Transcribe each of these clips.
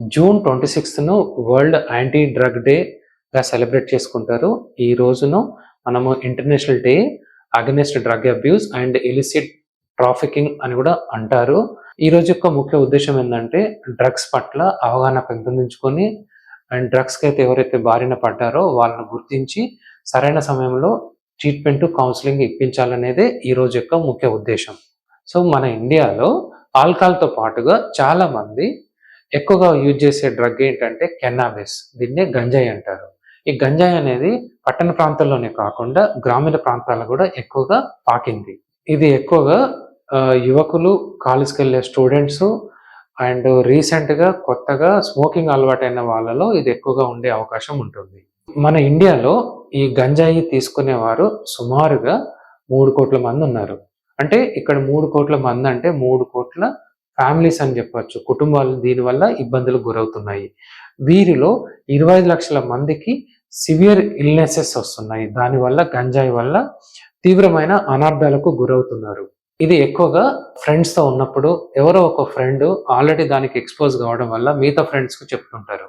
June twenty సిక్స్త్ను world anti drug డేగా celebrate చేసుకుంటారు. ఈ రోజును మనము international day against drug abuse and illicit trafficking అని కూడా అంటారు. ఈ రోజు యొక్క ముఖ్య ఉద్దేశం ఏంటంటే డ్రగ్స్ పట్ల అవగాహన పెంపొందించుకొని అండ్ డ్రగ్స్కి అయితే ఎవరైతే బారిన పడ్డారో వాళ్ళని గుర్తించి సరైన సమయంలో ట్రీట్మెంట్ కౌన్సిలింగ్ ఇప్పించాలనేదే ఈ రోజు యొక్క ముఖ్య ఉద్దేశం. సో మన ఇండియాలో ఆల్కహాల్తో పాటుగా చాలామంది ఎక్కువగా యూజ్ చేసే డ్రగ్ ఏంటంటే కెన్నాబిస్ దీన్నే గంజాయి అంటారు. ఈ గంజాయి అనేది పట్టణ ప్రాంతాల్లోనే కాకుండా గ్రామీణ ప్రాంతాల్లో కూడా ఎక్కువగా పాకింది. ఇది ఎక్కువగా యువకులు కాలేజ్కి వెళ్ళే స్టూడెంట్స్ అండ్ రీసెంట్గా కొత్తగా స్మోకింగ్ అలవాటైన వాళ్ళలో ఇది ఎక్కువగా ఉండే అవకాశం ఉంటుంది. మన ఇండియాలో ఈ గంజాయి తీసుకునేవారు సుమారుగా మూడు కోట్ల మంది ఉన్నారు. అంటే ఇక్కడ మూడు కోట్ల మంది అంటే మూడు కోట్ల ఫ్యామిలీస్ అని చెప్పచ్చు కుటుంబాలు దీనివల్ల ఇబ్బందులు గురవుతున్నాయి. వీరిలో ఇరవై ఐదు లక్షల మందికి సివియర్ ఇల్నెసెస్ వస్తున్నాయి. దానివల్ల గంజాయి వల్ల తీవ్రమైన అనార్థాలకు గురవుతున్నారు. ఇది ఎక్కువగా ఫ్రెండ్స్తో ఉన్నప్పుడు ఎవరో ఒక ఫ్రెండ్ ఆల్రెడీ దానికి ఎక్స్పోజ్ కావడం వల్ల మిగతా ఫ్రెండ్స్కు చెప్తుంటారు.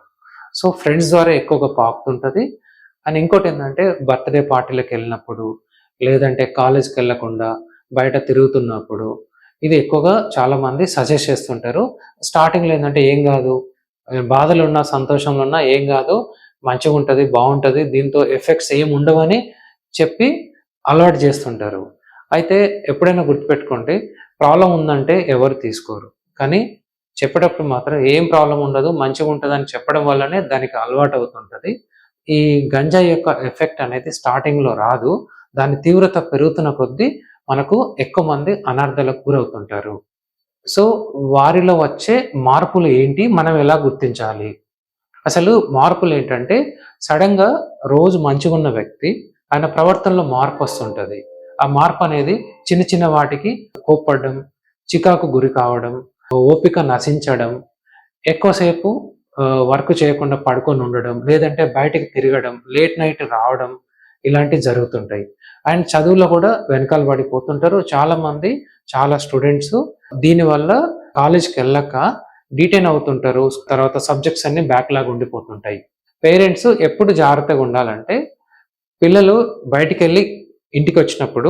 సో ఫ్రెండ్స్ ద్వారా ఎక్కువగా పాకుతుంటుంది. అండ్ ఇంకోటి ఏంటంటే బర్త్డే పార్టీలకు వెళ్ళినప్పుడు లేదంటే కాలేజ్కి వెళ్ళకుండా బయట తిరుగుతున్నప్పుడు ఇది ఎక్కువగా చాలా మంది సజెస్ట్ చేస్తుంటారు స్టార్టింగ్లో ఏంటంటే ఏం కాదు. బాధలు ఉన్నా సంతోషంలో ఉన్నా ఏం కాదు. మంచిగా ఉంటుంది బాగుంటుంది దీంతో ఎఫెక్ట్స్ ఏం ఉండవని చెప్పి అలవాటు చేస్తుంటారు. అయితే ఎప్పుడైనా గుర్తుపెట్టుకోండి ప్రాబ్లం ఉందంటే ఎవరు తీసుకోరు. కానీ చెప్పేటప్పుడు మాత్రం ఏం ప్రాబ్లం ఉండదు మంచిగా ఉంటుంది అని చెప్పడం వల్లనే దానికి అలవాటు అవుతుంటుంది. ఈ గంజా యొక్క ఎఫెక్ట్ అనేది స్టార్టింగ్లో రాదు. దాని తీవ్రత పెరుగుతున్న కొద్దీ మనకు ఎక్కువ మంది అనార్థాలకు గురవుతుంటారు. సో వారిలో వచ్చే మార్పులు ఏంటి? మనం ఎలా గుర్తించాలి? అసలు మార్పులు ఏంటంటే సడన్గా రోజు మంచిగా ఉన్న వ్యక్తి ఆయన ప్రవర్తనలో మార్పు వస్తుంటుంది. ఆ మార్పు అనేది చిన్న చిన్న వాటికి కోప్పడడం చికాకు గురి కావడం ఓపిక నశించడం ఎక్కువసేపు వర్క్ చేయకుండా పడుకొని ఉండడం లేదంటే బయటికి తిరగడం లేట్ నైట్ రావడం ఇలాంటివి జరుగుతుంటాయి. అండ్ చదువులో కూడా వెనకాల పడిపోతుంటారు. చాలా మంది చాలా స్టూడెంట్స్ దీనివల్ల కాలేజ్కి వెళ్ళక డీటైన్ అవుతుంటారు. తర్వాత సబ్జెక్ట్స్ అన్ని బ్యాక్లాగ్ ఉండిపోతుంటాయి. పేరెంట్స్ ఎప్పుడు జాగ్రత్తగా ఉండాలంటే పిల్లలు బయటికి వెళ్ళి ఇంటికి వచ్చినప్పుడు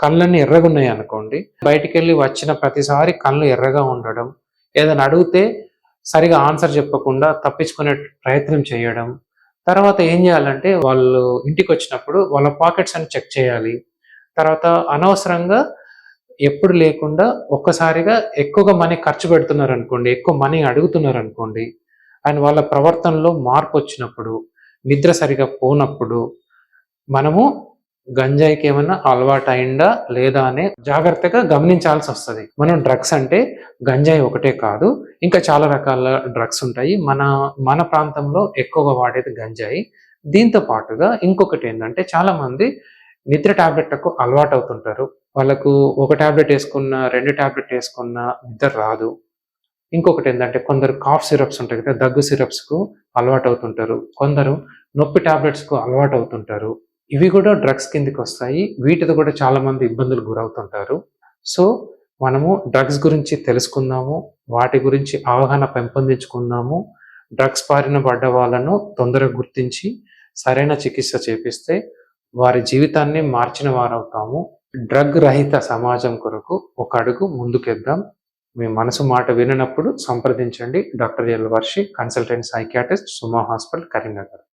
కళ్ళన్నీ ఎర్రగా ఉన్నాయి అనుకోండి. బయటికి వెళ్ళి వచ్చిన ప్రతిసారి కళ్ళు ఎర్రగా ఉండడం ఏదైనా అడిగితే సరిగా ఆన్సర్ చెప్పకుండా తప్పించుకునే ప్రయత్నం చేయడం తర్వాత ఏం చేయాలంటే వాళ్ళు ఇంటికి వచ్చినప్పుడు వాళ్ళ పాకెట్స్ అని చెక్ చేయాలి. తర్వాత అనవసరంగా ఎప్పుడు లేకుండా ఒక్కసారిగా ఎక్కువగా మనీ ఖర్చు పెడుతున్నారు అనుకోండి ఎక్కువ మనీ అడుగుతున్నారు అనుకోండి అండ్ వాళ్ళ ప్రవర్తనలో మార్పు వచ్చినప్పుడు నిద్ర సరిగా పోనప్పుడు మనము గంజాయికి ఏమైనా అలవాటు అయిందా లేదా అనే జాగ్రత్తగా గమనించాల్సి వస్తుంది మనం డ్రగ్స్ అంటే గంజాయి ఒకటే కాదు ఇంకా చాలా రకాల డ్రగ్స్ ఉంటాయి. మన మన ప్రాంతంలో ఎక్కువగా వాడేది గంజాయి. దీంతో పాటుగా ఇంకొకటి ఏంటంటే చాలా మంది నిద్ర టాబ్లెట్లకు అలవాటు అవుతుంటారు వాళ్ళకు ఒక టాబ్లెట్ వేసుకున్న రెండు టాబ్లెట్ వేసుకున్న నిద్ర రాదు. ఇంకొకటి ఏంటంటే కొందరు కాఫ్ సిరప్స్ ఉంటాయి కదా దగ్గు సిరప్స్కు అలవాటు అవుతుంటారు కొందరు నొప్పి టాబ్లెట్స్కు అలవాటు అవుతుంటారు ఇవి కూడా డ్రగ్స్ కిందకి వస్తాయి. వీటితో కూడా చాలామంది ఇబ్బందులు గురవుతుంటారు. సో మనము డ్రగ్స్ గురించి తెలుసుకుందాము. వాటి గురించి అవగాహన పెంపొందించుకుందాము. డ్రగ్స్ బారిన పడ్డ వాళ్ళను తొందరగా గుర్తించి సరైన చికిత్స చేపిస్తే వారి జీవితాన్ని మార్చిన వారవుతాము. డ్రగ్ రహిత సమాజం కొరకు ఒక అడుగు ముందుకెద్దాం. మీ మనసు మాట విననప్పుడు సంప్రదించండి. Doctor L Varshi consultant psychiatrist Suma hospital Karimnagar.